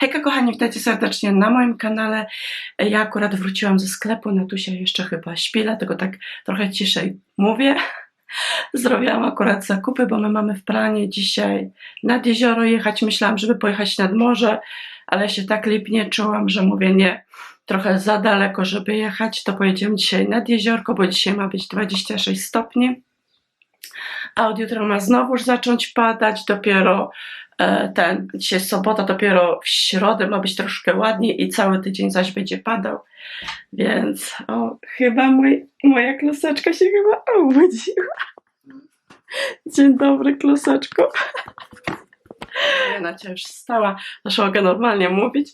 Hejka kochani, witajcie serdecznie na moim kanale. Ja akurat wróciłam ze sklepu, Natusia jeszcze chyba śpi, dlatego tak trochę ciszej mówię. Zrobiłam akurat zakupy, bo my mamy w planie dzisiaj nad jezioro jechać. Myślałam, żeby pojechać nad morze, ale się tak lipnie czułam, że mówię nie, trochę za daleko, żeby jechać. To pojedziemy dzisiaj nad jeziorko, bo dzisiaj ma być 26 stopni. A od jutra ma znowuż zacząć padać, dopiero ten, dzisiaj jest sobota, dopiero w środę ma być troszkę ładniej i cały tydzień zaś będzie padał. Więc o, chyba mój, moja kluseczka się chyba obudziła. Dzień dobry, kluseczko. Nacia już wstała, też mogę normalnie mówić.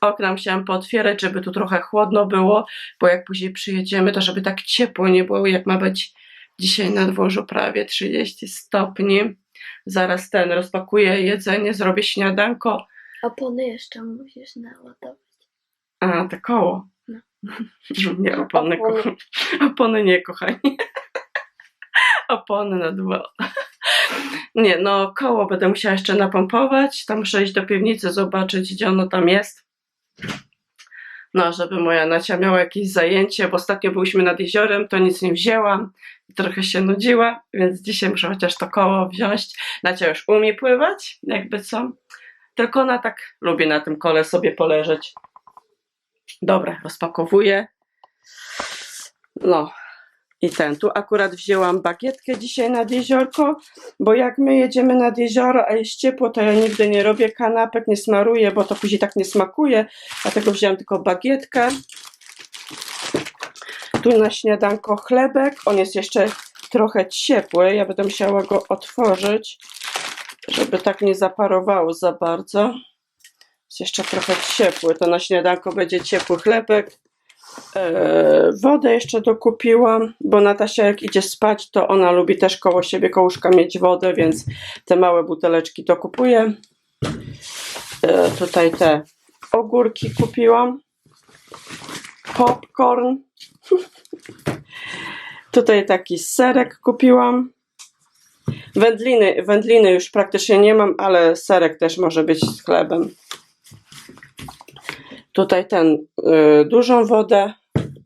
Okna musiałam pootwierać, żeby tu trochę chłodno było, bo jak później przyjedziemy, to żeby tak ciepło nie było, jak ma być dzisiaj na dworzu prawie 30 stopni. Zaraz ten rozpakuję jedzenie, zrobię śniadanko. Opony jeszcze musisz naładować. A, te koło. No. Nie, opony, Opony. opony. opony nie, kochani. opony na dwa. Nie, no koło będę musiała jeszcze napompować. Tam muszę iść do piwnicy, zobaczyć, gdzie ono tam jest. No, żeby moja Nacia miała jakieś zajęcie, bo ostatnio byliśmy nad jeziorem, to nic nie wzięłam. Trochę się nudziła, więc dzisiaj muszę chociaż to koło wziąć. Nacia już umie pływać, jakby co. Tylko ona tak lubi na tym kole sobie poleżeć. Dobra, rozpakowuję. No i ten. Tu akurat wzięłam bagietkę dzisiaj nad jeziorko, bo jak my jedziemy nad jezioro, a jest ciepło, to ja nigdy nie robię kanapek, nie smaruję, bo to później tak nie smakuje. Dlatego wzięłam tylko bagietkę. Tu na śniadanko chlebek. On jest jeszcze trochę ciepły. Ja będę musiała go otworzyć, żeby tak nie zaparowało za bardzo. Jest jeszcze trochę ciepły. To na śniadanko będzie ciepły chlebek. Eee, wodę jeszcze dokupiłam, bo Natasia jak idzie spać, to ona lubi też koło siebie kołuszka mieć wodę, więc te małe buteleczki dokupuję. Eee, tutaj te ogórki kupiłam. Popcorn. tutaj taki serek kupiłam. Wędliny, wędliny już praktycznie nie mam, ale serek też może być z chlebem. Tutaj ten y, dużą wodę.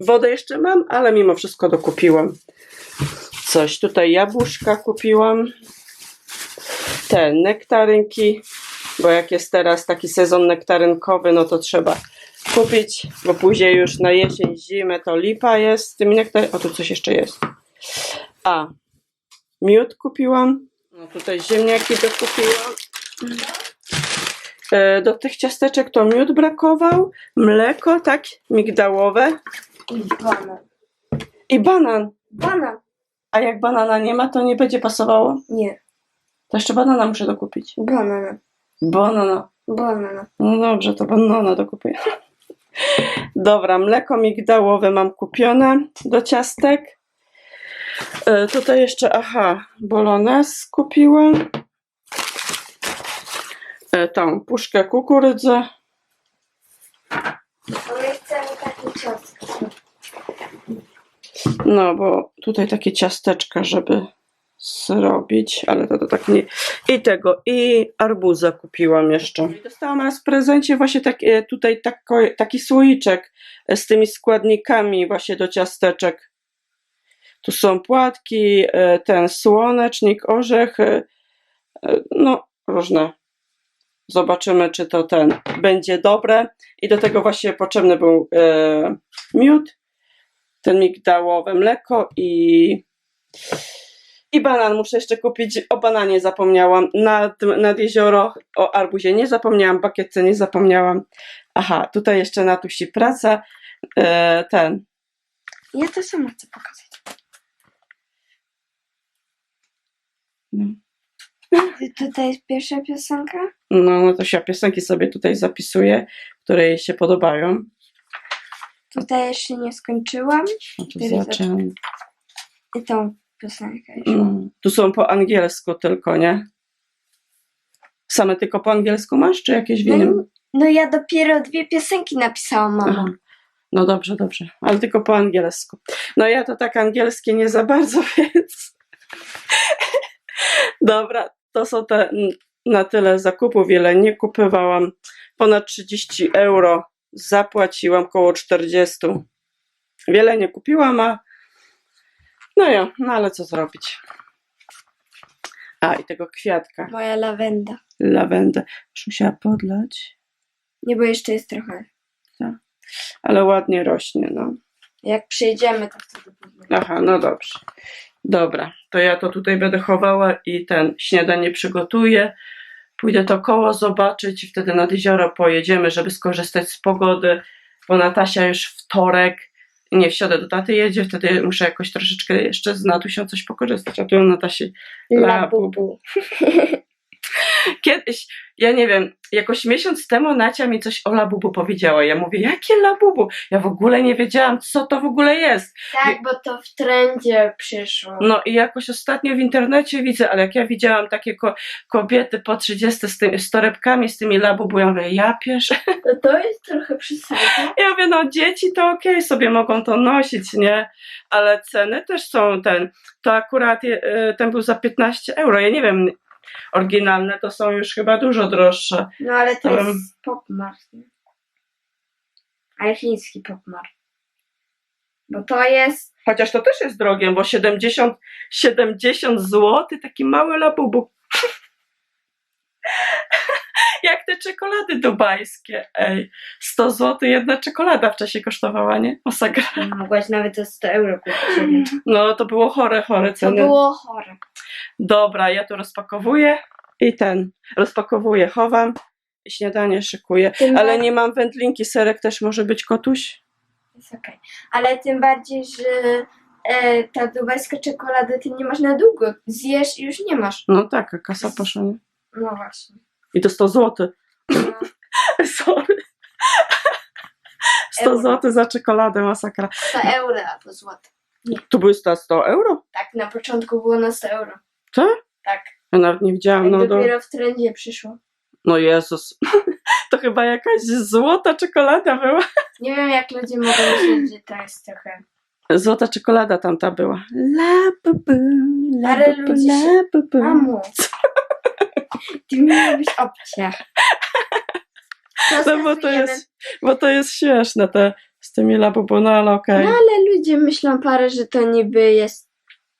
Wodę jeszcze mam, ale mimo wszystko dokupiłam. Coś tutaj jabłuszka kupiłam. Te nektarynki, bo jak jest teraz taki sezon nektarynkowy, no to trzeba kupić, bo później już na jesień, zimę to lipa jest z tymi nektarynami. O, tu coś jeszcze jest. A, miód kupiłam. No tutaj ziemniaki dokupiłam. E, Do tych ciasteczek to miód brakował, mleko, tak, migdałowe I banan. i banan. Banan. A jak banana nie ma, to nie będzie pasowało. Nie. To jeszcze banana muszę dokupić. Banana. Banana. Banana. No dobrze, to banana dokupię. Dobra, mleko migdałowe mam kupione do ciastek. E, tutaj jeszcze, aha, bolognese kupiłam. E, tą puszkę kukurydzy. My chcemy taki ciastko. No, bo tutaj takie ciasteczka, żeby zrobić, ale to, to tak nie. I tego, i arbuza kupiłam jeszcze. Dostałam raz w prezencie właśnie tak, e, tutaj tako, taki słoiczek e, z tymi składnikami właśnie do ciasteczek. Tu są płatki, ten słonecznik, orzech, no różne. Zobaczymy, czy to ten będzie dobre. I do tego właśnie potrzebny był e, miód, ten migdałowe mleko i, i banan muszę jeszcze kupić. O bananie zapomniałam. Nad, nad jezioro, o arbuzie nie zapomniałam, bakietce nie zapomniałam. Aha, tutaj jeszcze Natusi praca. E, ten. Ja to sama chcę pokazać. No, Tutaj jest pierwsza piosenka. no, no to się piosenki sobie tutaj zapisuję, które jej się podobają. Tutaj jeszcze nie skończyłam. No to Teraz. I tą piosenkę. Mm, tu są po angielsku tylko, nie? Same tylko po angielsku masz, czy jakieś No, innym? no ja dopiero dwie piosenki napisałam, mama. Aha. No dobrze, dobrze, ale tylko po angielsku. No ja to tak angielskie nie za bardzo, więc. Dobra, to są te na tyle zakupów, wiele nie kupowałam. Ponad 30 euro zapłaciłam, koło 40. Wiele nie kupiłam, a no ja, no ale co zrobić. A, i tego kwiatka, Moja lawenda. lawendę. Już musiała podlać, Nie, bo jeszcze jest trochę. ale ładnie rośnie, no. Jak przyjdziemy, to wtedy. Aha, no dobrze. Dobra, to ja to tutaj będę chowała i ten śniadanie przygotuję. Pójdę to koło zobaczyć i wtedy nad jezioro pojedziemy, żeby skorzystać z pogody, bo Natasia już wtorek, nie w środę do taty jedzie, wtedy muszę jakoś troszeczkę jeszcze z Natusią coś pokorzystać, a tu Natasie Labubu. Kiedyś, ja nie wiem, jakoś miesiąc temu Nacia mi coś o Labubu powiedziała. Ja mówię, jakie Labubu? Ja w ogóle nie wiedziałam, co to w ogóle jest. Tak, bo to w trendzie przyszło. No i jakoś ostatnio w internecie widzę, ale jak ja widziałam takie ko- kobiety po 30 z, tymi, z torebkami, z tymi labubu, ja mówię, ja piesz. To, to jest trochę przesada. Ja mówię, no dzieci to okej, sobie mogą to nosić, nie? Ale ceny też są ten, to akurat y, ten był za 15 euro, ja nie wiem, oryginalne to są już chyba dużo droższe. No ale to Um. jest popmar. nie? Ale chiński popmar. Bo to jest. Chociaż to też jest drogie, bo 70, 70 zł, taki mały labubu. Jak te czekolady dubajskie, ej. 100 zł jedna czekolada w czasie kosztowała, nie? Masakra. Mogłaś nawet za 100 euro kupić. No to było chore, chore To ceny. było chore. Dobra, ja tu rozpakowuję i ten, rozpakowuję, chowam i śniadanie szykuję. Tym Ale bar- nie mam wędlinki, serek też może być kotuś? Jest okej. Ale tym bardziej, że e, ta dubajska czekolada ty nie masz na długo. Zjesz i już nie masz. No tak, a kasa poszła, nie? No właśnie. I to 100 zł. No. Sorry. 100 Euro. zł za czekoladę, masakra. 100 euro albo złote. Tu były 100, 100 euro? Tak, na początku było na 100 euro. Co? Tak. Ja nawet nie widziałam. No, do... dopiero w trendzie przyszło. no Jezus. To chyba jakaś złota czekolada była. Nie wiem, jak ludzie mogą myśleć, że to jest trochę. Złota czekolada tamta była. La bu bu, la Ale bu bu, ludzie się- la bu bu. Mamo. Ty robisz obciach. No bo to jest, bo to jest śmieszne te, z tymi labubu, no ale okej. No ale ludzie myślą parę, że to niby jest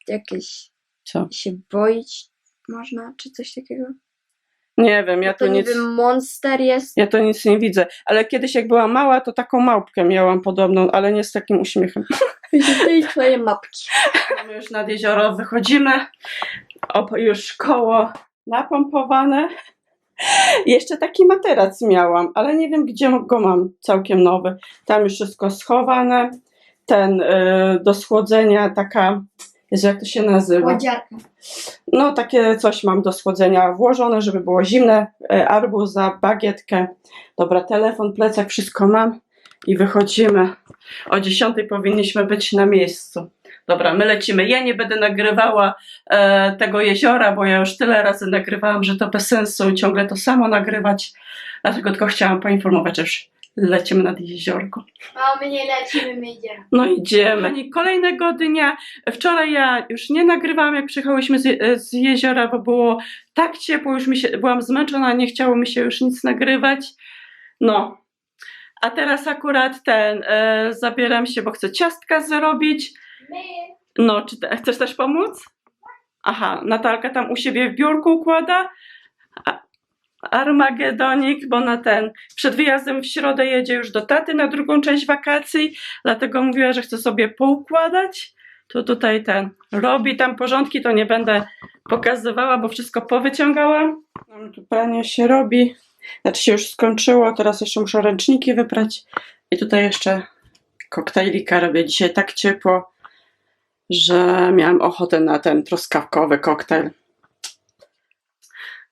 jakieś Co? się boić można, czy coś takiego. Nie wiem, ja to tu nic, niby monster jest. ja to nic nie widzę. Ale kiedyś jak byłam mała, to taką małpkę miałam podobną, ale nie z takim uśmiechem. To jest twoje mapki. My już nad jezioro wychodzimy. Już koło napompowane. Jeszcze taki materac miałam, ale nie wiem gdzie go mam, całkiem nowy. Tam już wszystko schowane. Ten y, do schłodzenia taka, Jezu, jak to się nazywa? Łodziarka. No takie coś mam do schłodzenia włożone, żeby było zimne. E, Arbuza, bagietkę. Dobra, telefon, plecak, wszystko mam i wychodzimy. O 10 powinniśmy być na miejscu. Dobra, my lecimy. Ja nie będę nagrywała e, tego jeziora, bo ja już tyle razy nagrywałam, że to bez sensu ciągle to samo nagrywać. Dlatego tylko chciałam poinformować, że już lecimy nad jeziorko. A my nie lecimy, my idziemy. No idziemy. I kolejnego dnia, wczoraj ja już nie nagrywałam, jak przyjechałyśmy z, z jeziora, bo było tak ciepło, już mi się, byłam zmęczona, nie chciało mi się już nic nagrywać. No. A teraz akurat ten, e, zabieram się, bo chcę ciastka zrobić. No, czy te, chcesz też pomóc? Aha, Natalka tam u siebie w biurku układa. Armagedonik, bo na ten przed wyjazdem w środę jedzie już do taty na drugą część wakacji, dlatego mówiła, że chce sobie poukładać. To tutaj ten robi tam porządki, to nie będę pokazywała, bo wszystko powyciągałam. No, Tu pranie się robi. Znaczy się już skończyło, teraz jeszcze muszę ręczniki wyprać. I tutaj jeszcze koktajlika robię. Dzisiaj tak ciepło, że miałam ochotę na ten truskawkowy koktajl.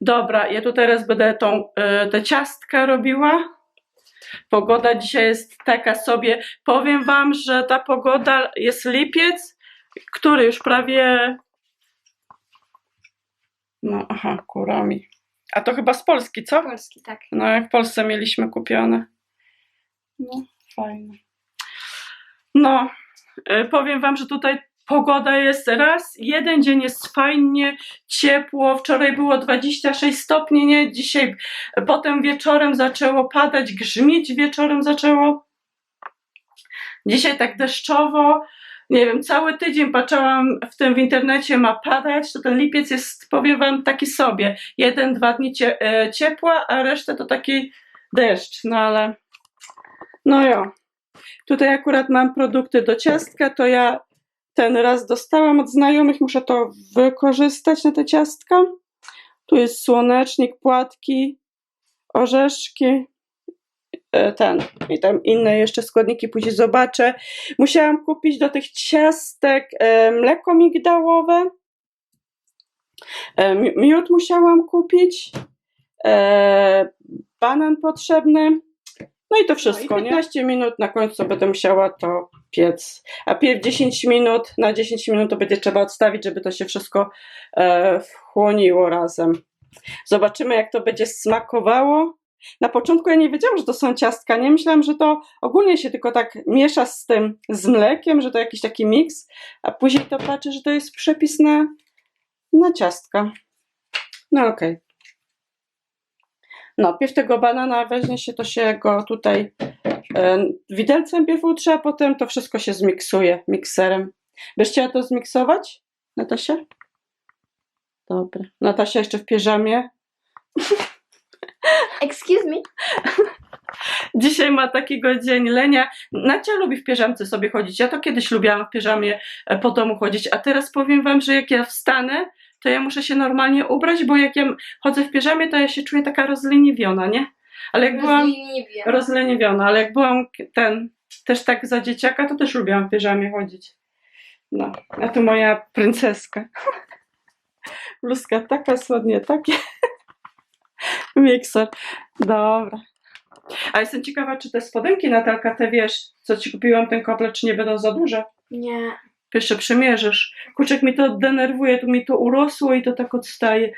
Dobra, ja tu teraz będę tą, y, te ciastka robiła. Pogoda dzisiaj jest taka sobie. Powiem wam, że ta pogoda jest lipiec, który już prawie. No, aha, kurami. A to chyba z Polski, co? Polski, tak. No, jak w Polsce mieliśmy kupione. No, fajne. No, y, powiem wam, że tutaj pogoda jest raz, jeden dzień jest fajnie, ciepło, wczoraj było 26 stopni, nie? Dzisiaj, potem wieczorem zaczęło padać, grzmieć wieczorem zaczęło. Dzisiaj tak deszczowo, nie wiem, cały tydzień patrzyłam w tym w internecie ma padać, to ten lipiec jest, powiem wam, taki sobie. Jeden, dwa dni e, ciepła, a resztę to taki deszcz, no ale no jo. Tutaj akurat mam produkty do ciastka, to ja ten raz dostałam od znajomych, muszę to wykorzystać na te ciastka. Tu jest słonecznik, płatki, orzeszki, e, ten i tam inne jeszcze składniki później zobaczę. Musiałam kupić do tych ciastek e, mleko migdałowe. E, mi- miód musiałam kupić. Banan potrzebny. No i to wszystko, nie? 15 minut na końcu będę musiała to piec. A pierw 10 minut, na 10 minut to będzie trzeba odstawić, żeby to się wszystko e, wchłoniło razem. Zobaczymy, jak to będzie smakowało. Na początku ja nie wiedziałam, że to są ciastka. Nie myślałam, że to ogólnie się tylko tak miesza z tym, z mlekiem, że to jakiś taki miks, a później to patrzę, że to jest przepis na, na ciastka. No okej. No, pierw tego banana weźmie się, to się go tutaj widelcem pierw utrze, a potem to wszystko się zmiksuje mikserem. Byś chciała to zmiksować, Natasia? Dobra. Natasia jeszcze w piżamie. Excuse me. Dzisiaj ma takiego dzień lenia. Nacia lubi w piżamce sobie chodzić. Ja to kiedyś lubiłam w piżamie e, po domu chodzić, a teraz powiem wam, że jak ja wstanę, to ja muszę się normalnie ubrać, bo jak ja chodzę w piżamie, to ja się czuję taka rozleniwiona, nie? Ale jak byłam rozleniwiona, ale jak byłam ten też tak za dzieciaka, to też lubiłam w piżamie chodzić. No, a tu moja princeska. Bluzka taka, spodnie takie. Mikser. Dobra. A jestem ciekawa, czy te spodenki Natalka, te wiesz, co ci kupiłam, ten komplet, czy nie będą za duże? Nie. Jeszcze przymierzysz. Kurczek mi to denerwuje, tu mi to urosło i to tak odstaje.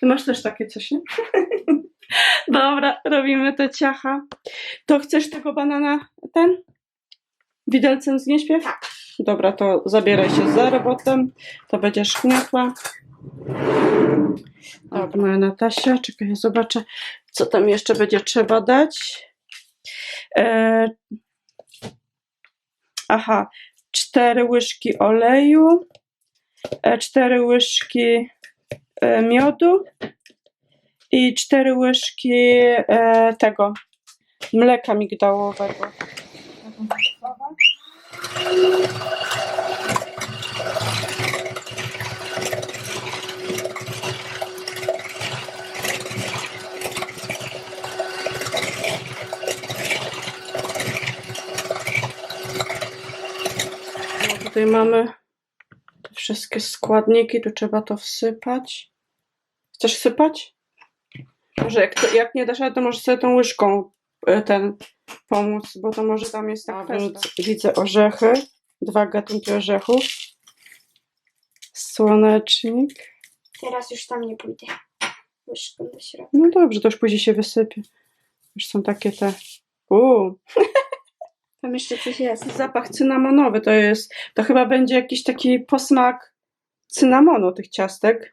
Ty masz też takie coś, nie? Dobra, robimy te ciacha. To chcesz tego banana, ten? Widelcem znieść pierw? Tak. Dobra, to zabieraj się za robotę. To będziesz gniotła. Dobra, moja Natasia, czekaj, ja zobaczę, co tam jeszcze będzie trzeba dać. E... Aha, cztery łyżki oleju, e, cztery łyżki e, miodu i cztery łyżki e, tego mleka migdałowego. No, tutaj mamy te wszystkie składniki, tu trzeba to wsypać. Chcesz sypać? Może jak, to, jak nie dasz to możesz sobie tą łyżką e, ten pomóc, bo to może tam jest tak widzę, widzę orzechy, dwa gatunki orzechów, słonecznik. Teraz już tam nie pójdę. Łyżką do środka. No dobrze, to już później się wysypie. Już są takie te... Uuu, Tam jeszcze coś jest. zapach cynamonowy to jest. To chyba będzie jakiś taki posmak cynamonu tych ciastek.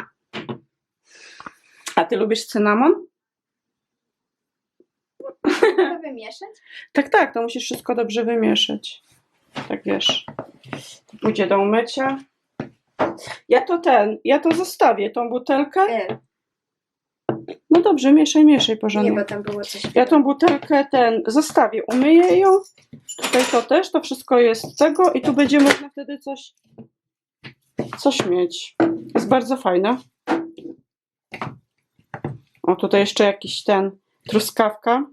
A ty lubisz cynamon? Wymieszać? Tak, tak, to musisz wszystko dobrze wymieszać. Tak wiesz. To pójdzie do umycia. Ja to ten, ja to zostawię, tą butelkę. E, No dobrze, mieszaj, mieszaj nie, porządnie. bo tam było coś. Ja tą butelkę ten zostawię, umyję ją. Tutaj to też, to wszystko jest tego i tu będzie można wtedy coś coś mieć. Jest bardzo fajna. O, tutaj jeszcze jakiś ten truskawka.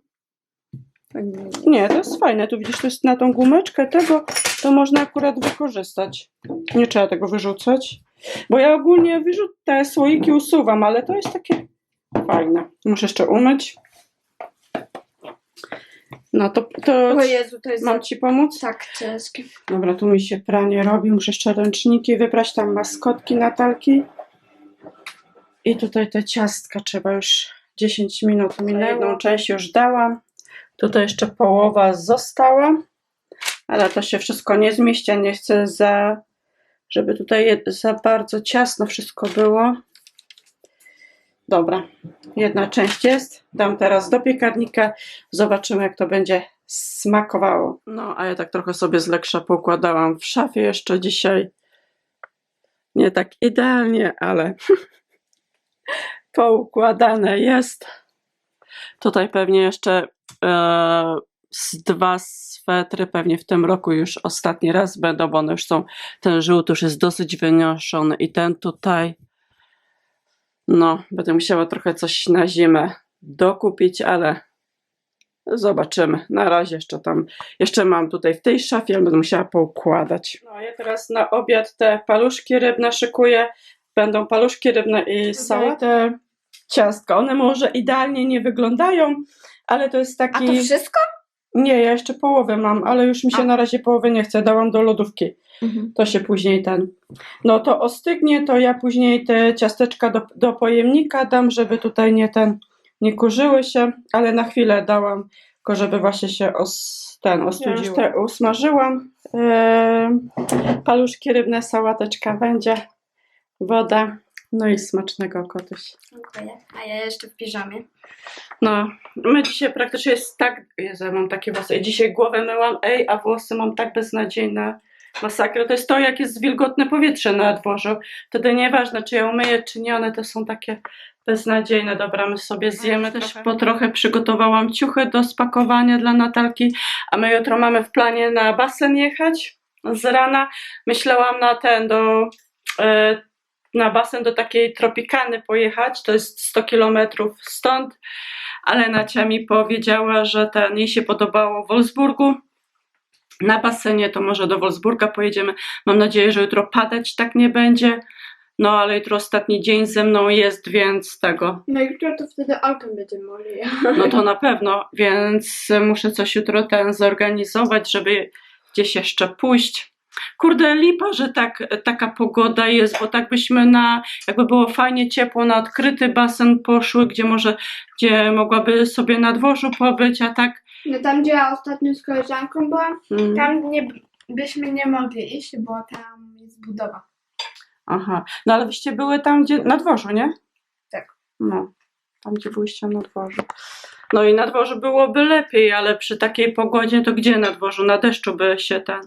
Nie, to jest fajne. Tu widzisz, to jest na tą gumeczkę tego, to można akurat wykorzystać. Nie trzeba tego wyrzucać. Bo ja ogólnie wyrzucę te słoiki usuwam, ale to jest takie fajne. Muszę jeszcze umyć. No to, to O Jezu, to jest mam ci pomóc? tak ciężkie. Dobra, tu mi się pranie robi. Muszę jeszcze ręczniki wybrać, tam maskotki Natalki. I tutaj te ciastka trzeba już 10 minut minęło. Jedną część już dałam. Tutaj jeszcze połowa została. Ale to się wszystko nie zmieści, nie chcę za, żeby tutaj za bardzo ciasno wszystko było. Dobra, jedna część jest. Dam teraz do piekarnika. Zobaczymy, jak to będzie smakowało. No, a ja tak trochę sobie z leksza poukładałam w szafie jeszcze dzisiaj. Nie tak idealnie, ale poukładane jest. Tutaj pewnie jeszcze z dwa swetry, pewnie w tym roku już ostatni raz będą, bo one już są, ten żółty już jest dosyć wyniszczony i ten tutaj, no, będę musiała trochę coś na zimę dokupić, ale zobaczymy. Na razie jeszcze tam, jeszcze mam tutaj w tej szafie, ale będę musiała poukładać. No, ja teraz na obiad te paluszki rybne szykuję. Będą paluszki rybne i sałatę, ciastka. One może idealnie nie wyglądają, ale to jest A taki... to wszystko? Nie, ja jeszcze połowę mam, ale już mi się A. na razie połowy nie chce. Dałam do lodówki. To się później ten. No to ostygnie, to ja później te ciasteczka do, do pojemnika dam, żeby tutaj nie ten, nie kurzyły się, ale na chwilę dałam, tylko żeby właśnie się os, ten ostudziło. Ja usmażyłam. E, paluszki rybne, sałateczka będzie, woda. No i smacznego kotuś. Dziękuję. A ja jeszcze w piżamie. No, my dzisiaj praktycznie jest tak. Jezu, ja mam takie włosy. Ja dzisiaj głowę myłam, ej, a włosy mam tak beznadziejne. Masakra. To jest to, jak jest wilgotne powietrze na dworzu. Wtedy nieważne, czy ja umyję, czy nie, one to są takie beznadziejne. Dobra, my sobie zjemy. Też po trochę przygotowałam ciuchy do spakowania dla Natalki, a my jutro mamy w planie na basen jechać z rana. Myślałam na ten, do, e, na basen do takiej tropikany pojechać, to jest 100 kilometrów stąd, ale Nacia mi powiedziała, że ten jej się podobało w Wolfsburgu. Na basenie to może do Wolfsburga pojedziemy. Mam nadzieję, że jutro padać tak nie będzie. No ale jutro ostatni dzień ze mną jest, więc tego. No jutro to wtedy autem będziemy mogli No to na pewno, więc muszę coś jutro ten zorganizować, żeby gdzieś jeszcze pójść. Kurde, lipa, że tak, taka pogoda jest, bo tak byśmy na, jakby było fajnie ciepło, na odkryty basen poszły, gdzie może, gdzie mogłaby sobie na dworzu pobyć, a tak. No tam, gdzie ja ostatnio z koleżanką byłam, Mm, tam nie, byśmy nie mogli iść, bo tam jest budowa. aha, no ale wyście były tam, gdzie, na dworzu, nie? Tak. No, tam, gdzie byłyście na dworzu. No i na dworzu byłoby lepiej, ale przy takiej pogodzie to gdzie na dworzu? Na deszczu by się ten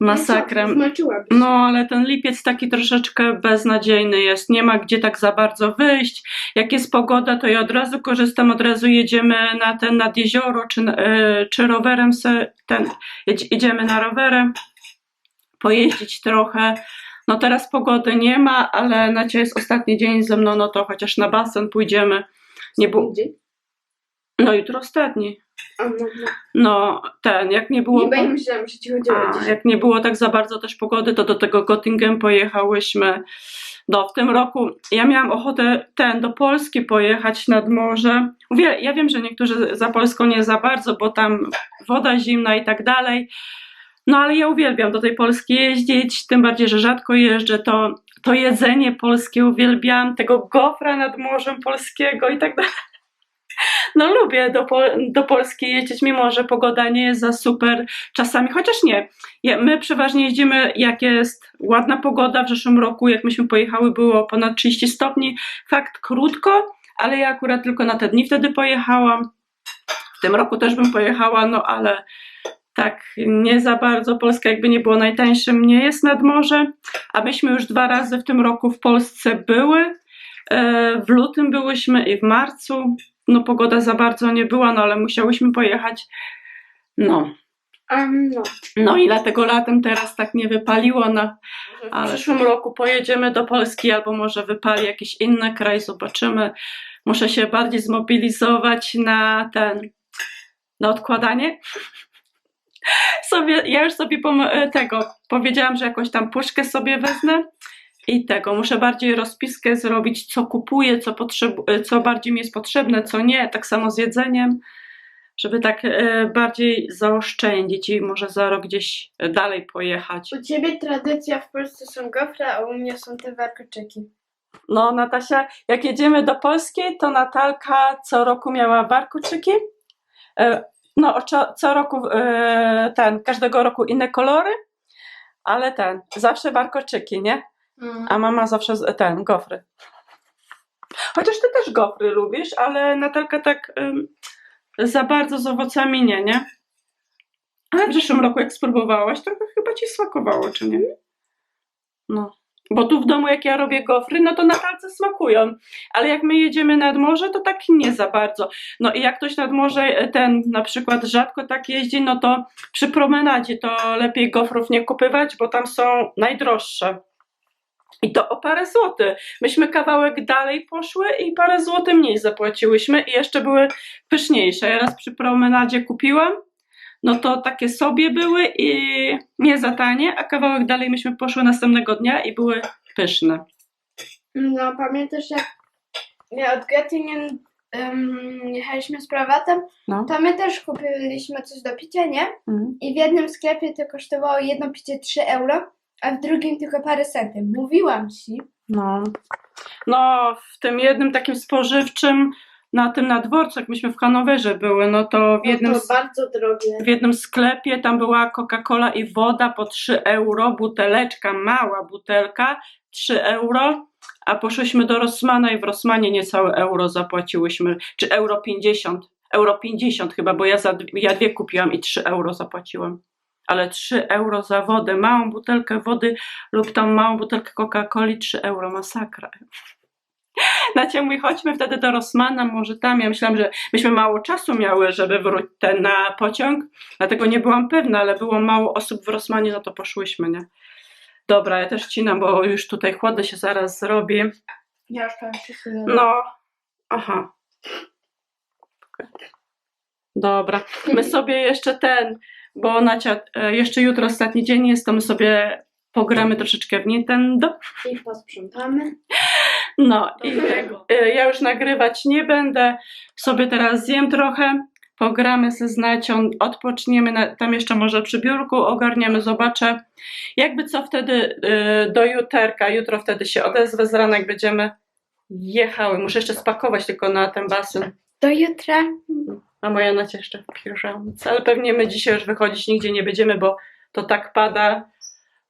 masakrem. Zmoczyłaby No, ale ten lipiec taki troszeczkę beznadziejny jest. Nie ma gdzie tak za bardzo wyjść. Jak jest pogoda, to ja od razu korzystam, od razu jedziemy na ten nad jezioro, czy, e, czy rowerem se, ten, na rowerem, pojeździć trochę. No teraz pogody nie ma, ale na ciebie jest ostatni dzień ze mną, no to chociaż na basen pójdziemy. Nie. Gdzie? No jutro ostatni. No, ten, jak nie było. Nie, myślałam, że ci chodziło A, gdzieś. jak nie było tak za bardzo też pogody, to do tego Göttingen pojechałyśmy. No, w tym roku ja miałam ochotę ten do Polski pojechać nad morze. Mówię, ja wiem, że niektórzy za Polską nie za bardzo, bo tam woda zimna i tak dalej. No ale ja uwielbiam do tej Polski jeździć, tym bardziej, że rzadko jeżdżę. To, to jedzenie polskie uwielbiam, tego gofra nad morzem polskiego i tak dalej. No lubię do, do Polski jeździć, mimo że pogoda nie jest za super czasami, chociaż nie. My przeważnie jeździmy, jak jest ładna pogoda. W zeszłym roku, jak myśmy pojechały, było ponad 30 stopni. Fakt krótko, ale ja akurat tylko na te dni wtedy pojechałam. W tym roku też bym pojechała, no ale tak nie za bardzo. Polska jakby nie było najtańszym, nie jest nad morze. A myśmy już dwa razy w tym roku w Polsce były. E, W lutym byłyśmy i w marcu. No pogoda za bardzo nie była, no ale musiałyśmy pojechać. No, Um, no. no i dlatego latem teraz tak nie wypaliło, no, ale w przyszłym roku pojedziemy do Polski albo może wypali jakiś inny kraj, zobaczymy. Muszę się bardziej zmobilizować na ten, na odkładanie. Sobie, ja już sobie tego powiedziałam, że jakąś tam puszkę sobie wezmę i tego. Muszę bardziej rozpiskę zrobić, co kupuję, co, potrzebu- e, co bardziej mi jest potrzebne, co nie. Tak samo z jedzeniem żeby tak e, bardziej zaoszczędzić i może za rok gdzieś dalej pojechać. U ciebie tradycja w Polsce są gofry, a u mnie są te warkoczyki. No, Natasia, jak jedziemy do Polski, to Natalka co roku miała warkuczyki. E, No, co, roku ten, każdego roku inne kolory. ale ten, zawsze warkoczyki, nie? Mm. A mama zawsze z- ten, gofry. Chociaż ty też gofry lubisz, ale Natalka tak ym, za bardzo z owocami nie, nie? Ale w zeszłym roku jak spróbowałaś, to chyba ci smakowało, czy nie? No. Bo tu w domu jak ja robię gofry, no to Natalce smakują. Ale jak my jedziemy nad morze, to tak nie za bardzo. No i jak ktoś nad morze, e, ten na przykład rzadko tak jeździ, no to przy promenadzie to lepiej gofrów nie kupywać, bo tam są najdroższe. I to o parę złotych. Myśmy kawałek dalej poszły i parę złotych mniej zapłaciłyśmy i jeszcze były pyszniejsze. Ja raz przy promenadzie kupiłam, no to takie sobie były i nie za tanie, a kawałek dalej myśmy poszły następnego dnia i były pyszne. No, pamiętasz jak ja od Göttingen um, jechaliśmy z prawatem, No. to my też kupiliśmy coś do picia, nie? Mhm. I w jednym sklepie to kosztowało jedno picie 3 euro, a w drugim tylko parę centów. Mówiłam ci. No. no, w tym jednym takim spożywczym, na tym na dworcu, jak myśmy w Hanowerze były, no to w jednym, no to bardzo drogie. w jednym sklepie tam była Coca-Cola i woda po 3 euro, buteleczka, mała butelka, 3 euro, a poszłyśmy do Rossmana i w Rossmanie niecałe euro zapłaciłyśmy, czy euro 50, euro 50 chyba, bo ja, za, ja dwie kupiłam i 3 euro zapłaciłam. Ale 3 euro za wodę, małą butelkę wody lub tam małą butelkę Coca-Coli, 3 euro, masakra. Nacie mówi, chodźmy wtedy do Rossmana, może tam. Ja myślałam, że myśmy mało czasu miały, żeby wrócić na pociąg, dlatego nie byłam pewna, ale było mało osób w Rossmanie, no to poszłyśmy, nie? Dobra, ja też cinam, bo już tutaj chłody się zaraz zrobi. Ja już powiem wszystko. No, aha. Dobra, my sobie jeszcze ten, bo Nacia, e, jeszcze jutro ostatni dzień jest, to my sobie pogramy troszeczkę w Nintendo. I posprzątamy. No i e, ja już nagrywać nie będę, sobie teraz zjem trochę, pogramy ze znacią, odpoczniemy, na, tam jeszcze może przy biurku ogarniemy, zobaczę. Jakby co wtedy e, do juterka, jutro wtedy się odezwę z rana, jak będziemy jechały. Muszę jeszcze spakować tylko na ten basen. Do jutra. A moja Nacia jeszcze w piżamce, ale pewnie my dzisiaj już wychodzić nigdzie nie będziemy, bo to tak pada,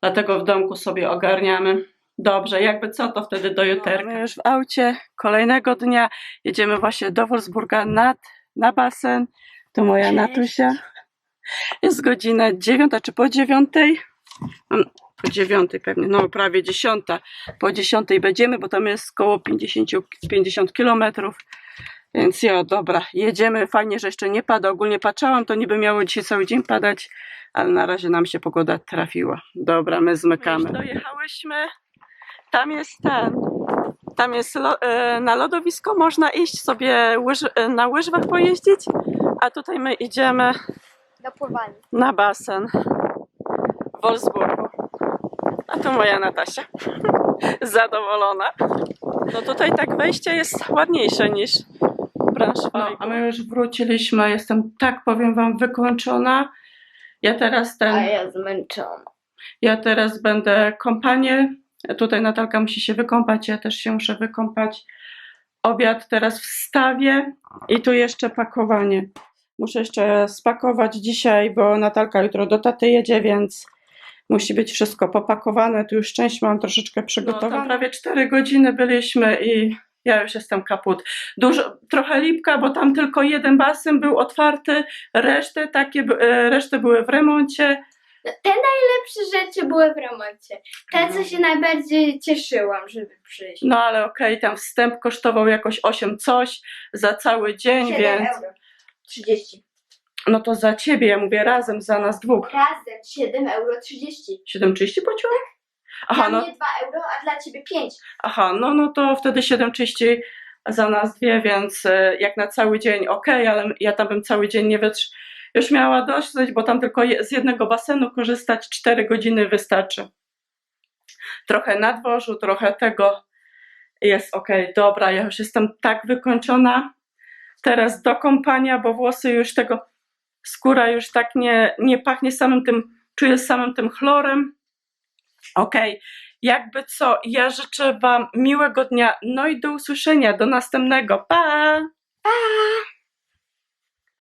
dlatego w domku sobie ogarniamy. Dobrze, jakby co, to wtedy do juterka. My już w aucie kolejnego dnia jedziemy właśnie do Wolfsburga nad, na basen. To moja Cześć. Natusia. Jest godzina dziewiąta, czy po dziewiątej? Mm, Po dziewiątej pewnie, no prawie dziesiąta. Po dziesiątej będziemy, bo tam jest około 50, 50 kilometrów. Więc ja, dobra, jedziemy. Fajnie, że jeszcze nie pada. Ogólnie patrzałam, to niby miało dzisiaj cały dzień padać, ale na razie nam się pogoda trafiła. Dobra, my zmykamy. Dojechałyśmy. Tam jest ten. Tam jest lo, e, na lodowisko, można iść sobie łyż, e, na łyżwach pojeździć, a tutaj my idziemy Do pływania. na basen w Wolfsburgu. A tu moja Natasia. Zadowolona. No tutaj tak wejście jest ładniejsze niż Braunschweig. No, a my już wróciliśmy. Jestem tak, powiem wam, wykończona. Ja teraz ten... A ja zmęczona. Ja teraz będę kąpanie. Tutaj Natalka musi się wykąpać, ja też się muszę wykąpać. Obiad teraz wstawię i tu jeszcze pakowanie. Muszę jeszcze spakować dzisiaj, bo Natalka jutro do taty jedzie, więc musi być wszystko popakowane. Tu już część mam troszeczkę przygotowane. No, prawie 4 godziny byliśmy i ja już jestem kaput. Dużo, trochę lipka, bo tam tylko jeden basen był otwarty, resztę takie, e, resztę były w remoncie. No, te najlepsze rzeczy były w remoncie. Te, co się najbardziej cieszyłam, żeby przyjść. No ale okej, tam wstęp kosztował jakoś 8 coś za cały dzień, 7 więc euro. 30. no to za ciebie, ja mówię razem, za nas dwóch. Razem 7 euro 30. 7,30 płaciłam? Aha, Dla no, mnie 2 euro, a dla ciebie 5. aha, no, no to wtedy 7,30 za nas dwie, więc e, jak na cały dzień okej, ale ja tam bym cały dzień nie wytrz... Już miała dosyć, bo tam tylko je- z jednego basenu korzystać 4 godziny wystarczy. Trochę na dworzu, trochę tego. Jest okej, dobra, ja już jestem tak wykończona. Teraz do kąpania, bo włosy już tego, skóra już tak nie, nie pachnie samym tym, czuję samym tym chlorem. Okej, jakby co, ja życzę Wam miłego dnia, no i do usłyszenia, do następnego, pa! Pa!